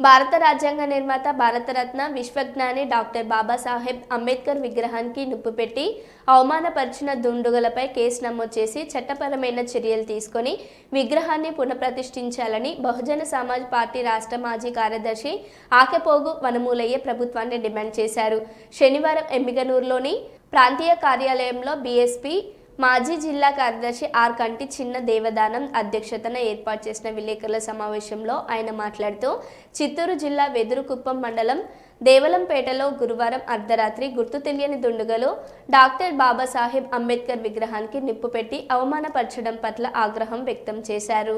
భారత రాజ్యాంగ నిర్మాత భారతరత్న విశ్వజ్ఞాని డాక్టర్ బాబాసాహెబ్ అంబేద్కర్ విగ్రహానికి నిప్పు పెట్టి అవమానపరిచిన దుండుగలపై కేసు నమోదు చేసి చట్టపరమైన చర్యలు తీసుకొని విగ్రహాన్ని పునఃప్రతిష్ఠించాలని బహుజన సమాజ్ పార్టీ రాష్ట్ర మాజీ కార్యదర్శి ఆకెపోగు వనమూలయ్య ప్రభుత్వాన్ని డిమాండ్ చేశారు. శనివారం ఎమ్మిగనూరులోని ప్రాంతీయ కార్యాలయంలో బీఎస్పీ మాజీ జిల్లా కార్యదర్శి ఆర్ కంటి చిన్న దేవదానం అధ్యక్షతన ఏర్పాటు చేసిన విలేకరుల సమావేశంలో ఆయన మాట్లాడుతూ చిత్తూరు జిల్లా వెదురుకుప్పం మండలం దేవలంపేటలో గురువారం అర్ధరాత్రి గుర్తు తెలియని దుండుగలు డాక్టర్ బాబాసాహెబ్ అంబేద్కర్ విగ్రహానికి నిప్పు పెట్టి అవమానపరచడం పట్ల ఆగ్రహం వ్యక్తం చేశారు.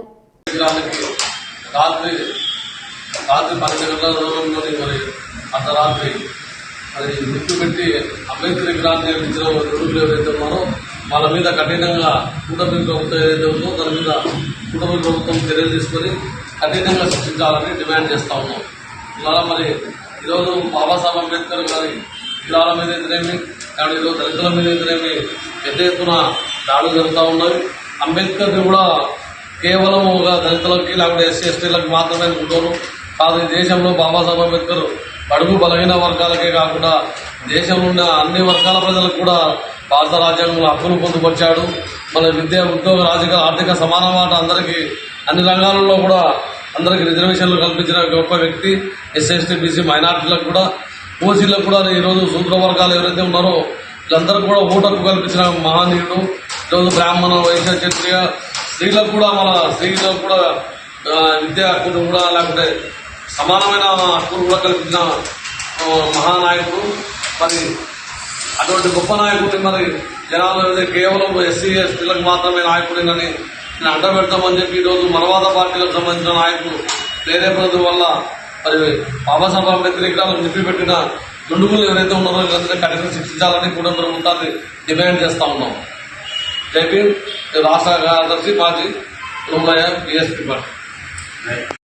అర్ధరాత్రి మరి నిప్పు పెట్టి అంబేద్కర్ విగ్రహాన్ని నిర్మించిన ఉన్నారో వాళ్ళ మీద కఠినంగా కూటమి ప్రభుత్వం ఏదైతే ఉందో దాని మీద కూటమి ప్రభుత్వం చర్యలు తీసుకొని కఠినంగా శిక్షించాలని డిమాండ్ చేస్తూ ఉన్నాం. ఇలా మరి ఈరోజు బాబాసాహెబ్ అంబేద్కర్ గారి పిల్లల మీద ఎదురేమి కానీ ఈరోజు దళితుల మీద ఎదురేమి పెద్ద ఎత్తున దాడులు జరుగుతూ ఉన్నాయి అంబేద్కర్ని కూడా కేవలం ఒక దళితులకి లేకపోతే ఎస్సీ ఎస్టీలకు మాత్రమే ఉంటారు కాదు ఈ దేశంలో బాబాసాహెబ్ అంబేద్కర్ బడుగు బలహీన వర్గాలకే కాకుండా దేశంలో ఉన్న అన్ని వర్గాల ప్రజలకు కూడా భారత రాజ్యాంగంలో హక్కును పొందుపరిచాడు. మన విద్య ఉద్యోగ రాజకీయ ఆర్థిక సమాన మాట అందరికీ అన్ని రంగాలలో కూడా అందరికీ రిజర్వేషన్లు కల్పించిన గొప్ప వ్యక్తి ఎస్సీ ఎస్టీ బీసీ మైనార్టీలకు కూడా ఓసీలకు కూడా ఈరోజు శూద్ర వర్గాలు ఎవరైతే ఉన్నారో వీళ్ళందరూ కూడా ఓటర్కు కల్పించిన మహనీయుడు ఈరోజు బ్రాహ్మణ వైశ్య క్షత్రియ స్త్రీలకు కూడా మన స్త్రీలకు కూడా విద్యా హక్కును కూడా లేకుంటే సమానమైన హక్కును కూడా కల్పించిన మహానాయకుడు. మరి అటువంటి గొప్ప నాయకుడిని మరి జనాలు కేవలం ఎస్సీ ఎస్టీలకు మాత్రమే నాయకుడినని నేను అండబెడతామని చెప్పి ఈరోజు మనవాద పార్టీలకు సంబంధించిన నాయకులు ప్రేరేపణ వల్ల మరి బాబాసాహెబ్ అంబేద్కర్ నిప్పిపెట్టిన నిప్పి పెట్టిన దుండుగులు ఎవరైతే ఉన్నారో వీళ్ళందరినీ కఠిన శిక్షించాలని కూడా ప్రభుత్వాన్ని డిమాండ్ చేస్తా ఉన్నాం. జైపీ రాష్ట్ర కార్యదర్శి మాజీ ఉమ్మయ్య బిఎస్పీ పార్టీ